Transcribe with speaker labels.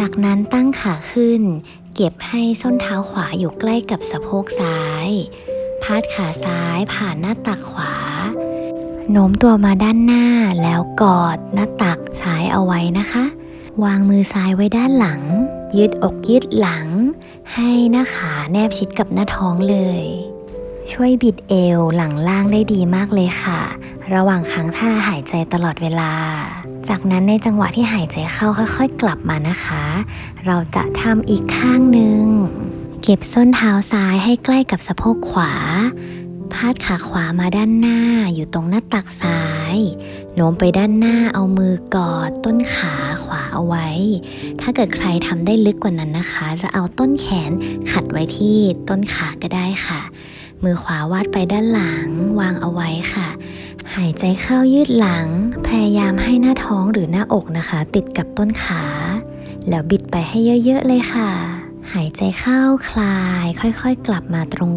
Speaker 1: จากนั้นตั้งขาขึ้น เก็บให้ส้นเท้าขวาอยู่ใกล้กับสะโพกซ้ายพาดขาซ้ายผ่านหน้าตักขวา โน้มตัวมาด้านหน้าแล้วกอดหน้าตักซ้ายเอาไว้นะคะ วางมือซ้ายไว้ด้านหลัง ยืดอกยืดหลัง ให้หน้าขาแนบชิดกับหน้าท้องเลย ช่วยบิดเอวหลังล่างได้ดีมากเลยค่ะ ระหว่างค้างท่าหายใจตลอดเวลา จากนั้นในจังหวะที่หายใจเข้าค่อยๆ กลับมานะคะ เราจะทำอีกข้างหนึ่ง เก็บส้นเท้าซ้ายให้ใกล้กับสะโพกขวา พาดขาขวามาด้านหน้าอยู่ตรงหน้าตักซ้าย โน้มไปด้านหน้าเอามือกอดต้นขาขวาเอาไว้ ถ้าเกิดใครทำได้ลึกกว่านั้นนะคะ จะเอาต้นแขนขัดไว้ที่ต้นขาก็ได้ค่ะ มือขวาวาดไปด้านหลังวางเอาไว้ค่ะ หายใจเข้ายืดหลัง พยายามให้หน้าท้องหรือหน้าอกนะคะ ติดกับต้นขา แล้วบิดไปให้เยอะๆเลยค่ะ หายใจเข้าคลาย ค่อยๆ กลับมาตรง